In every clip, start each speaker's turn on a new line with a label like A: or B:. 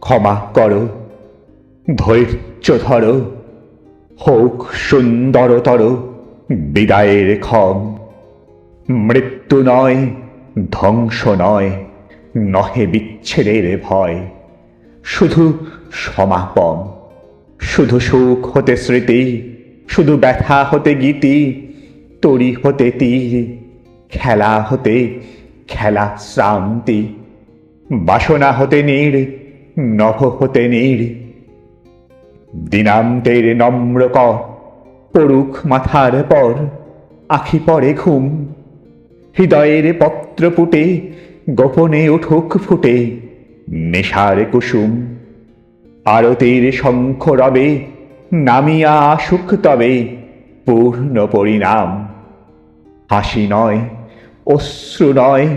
A: ক্ষমা করো, ধৈর্য ধরো, হোক সুন্দরতর, বিদায়ের ক্ষম। মৃত্যু নয়, ধ্বংস নয়, নহে বিচ্ছেদের ভয়। শুধু সমাপন শুধু সুখ হতে স্মৃতি, শুধু ব্যথা হতে গীতি, তরি হতে তীর, খেলা হতে খেলা শ্রান্তি, বাসনা হতে নীড় নভ হতে নীড় দিনান্তের নম্র কর পড়ুক মাথার পর, আখি পরে ঘুম। হৃদয়ের পত্র পুটে গোপনে উঠুক ফুটে, নেশার কুসুম। আরতির শঙ্খ রবে, নামিয়া আসুক তবে, পূর্ণ পরিণাম। হাসি নয়, অশ্রু নয়,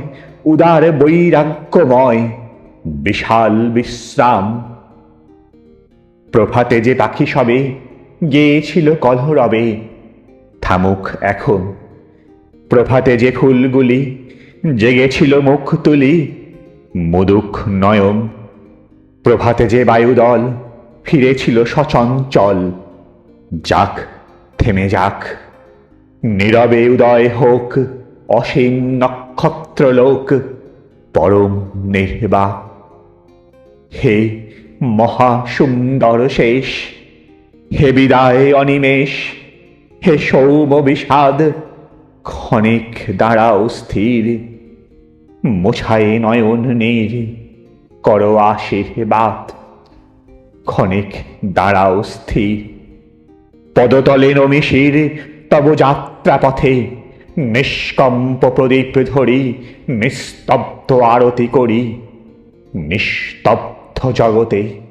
A: উদার বৈরাগ্যময়। বিশাল বিশ্রাম। প্রভাতে যে পাখি সবে, গেয়েছিল কলহরবে। থামুক এখন। প্রভাতে যে ফুলগুলি, জেগেছিল মুখ তুলি। মুদুক নয়ন। প্রভাতে যে বায়ুদল, ফিরেছিল সচঞ্চল। যাক, থেমে যাক। নীরবে উদয় হোক, অসীম নক্ষত্রলোক। পরম নির্বাক। হে মহা সুন্দর শেষ, হে বিদায় অনিমেষ, হে সৌম বিষাদ, ক্ষণিক দাঁড়াও স্থির মোছায় নয়ন নীর, করো আশীর্বাদ, ক্ষণিক দাঁড়াও স্থির। পদতলে নমিশির, তব যাত্রা পথে, নিষ্কম্প প্রদীপ ধরি, নিস্তব্ধ আরতি করি, নিস্তব্ধ Thôi.